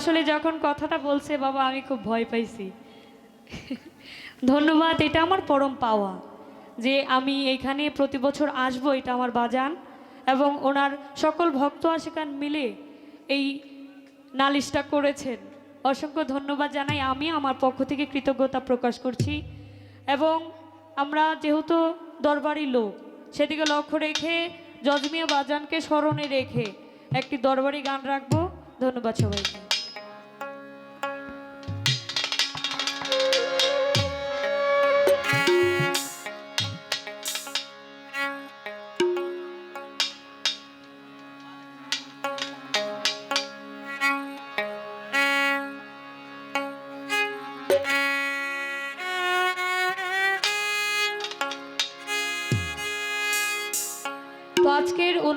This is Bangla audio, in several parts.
আসলে যখন কথাটা বলছে, বাবা, আমি খুব ভয় পাইছি। ধন্যবাদ, এটা আমার পরম পাওয়া যে আমি এইখানে প্রতি বছর আসব, এটা আমার বাজান এবং ওনার সকল ভক্ত আশিকান মিলে এই নালিশটা করেছেন। অসংখ্য ধন্যবাদ জানাই, আমি আমার পক্ষ থেকে কৃতজ্ঞতা প্রকাশ করছি এবং আমরা যেহেতু দরবারি লোক, সেদিকে লক্ষ্য রেখে জজমিয়া বাজানকে স্মরণে রেখে একটি দরবারি গান রাখব। ধন্যবাদ সবাইকে।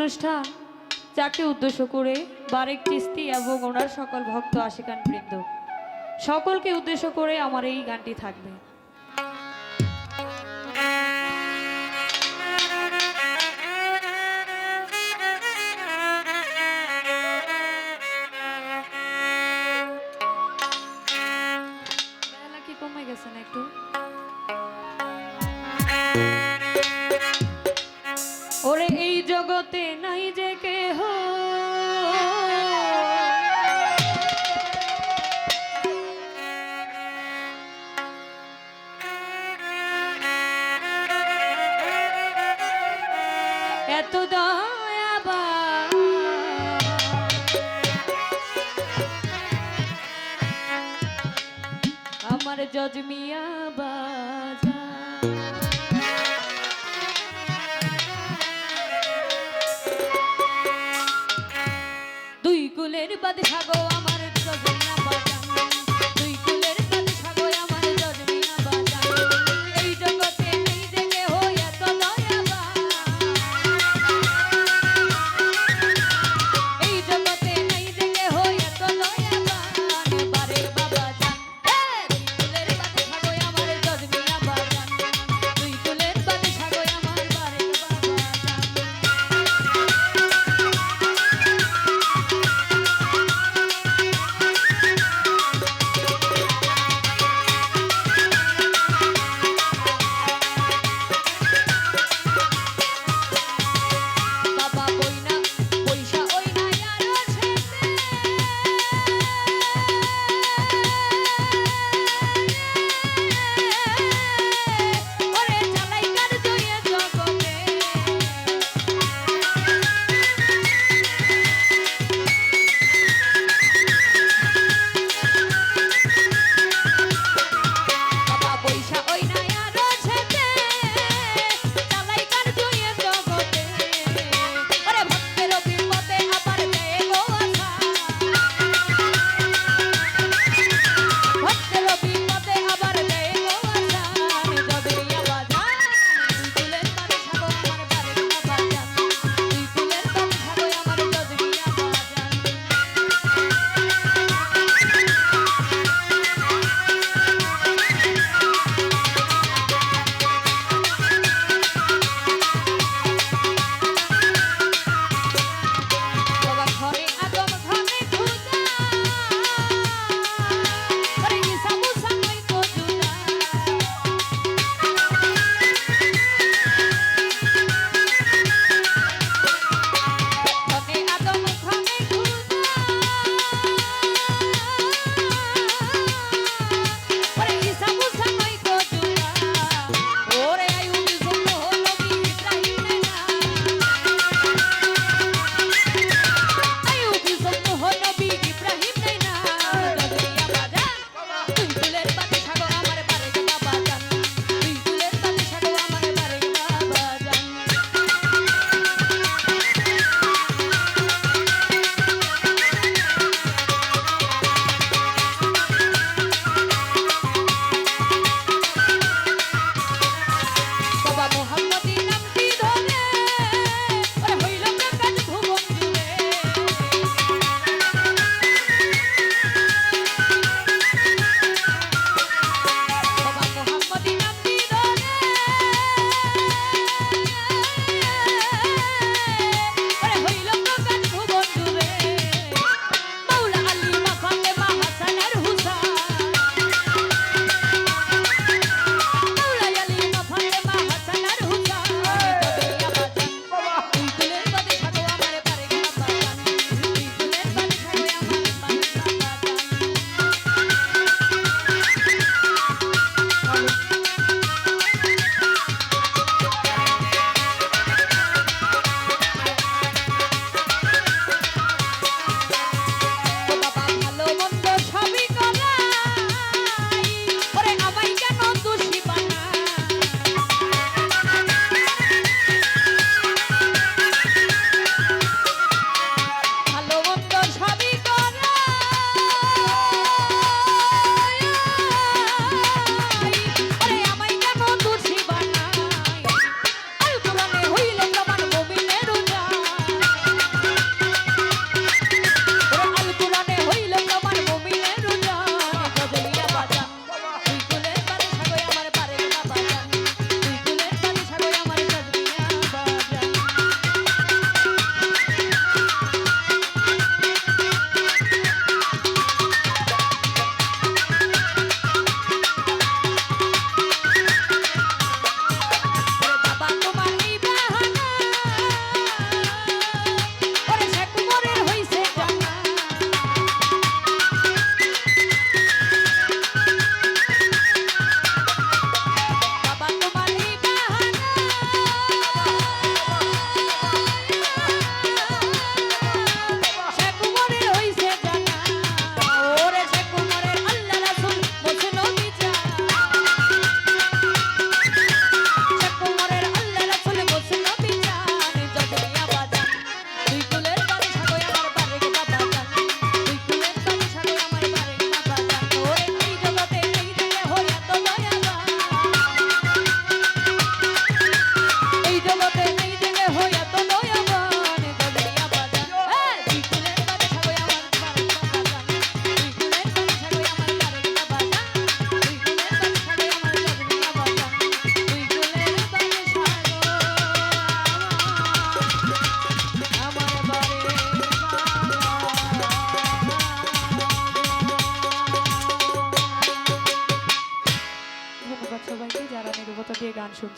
অনুষ্ঠান। যাকে উদ্দেশ্য করে বারেক চিস্তি এবং ওনার সকল ভক্ত আশিকান বৃন্দ। সকলকে উদ্দেশ্য করে আমার এই গানটি থাকবে। আমার জজমিয়া বাজা। দুই কুলের বাদশা গো আমার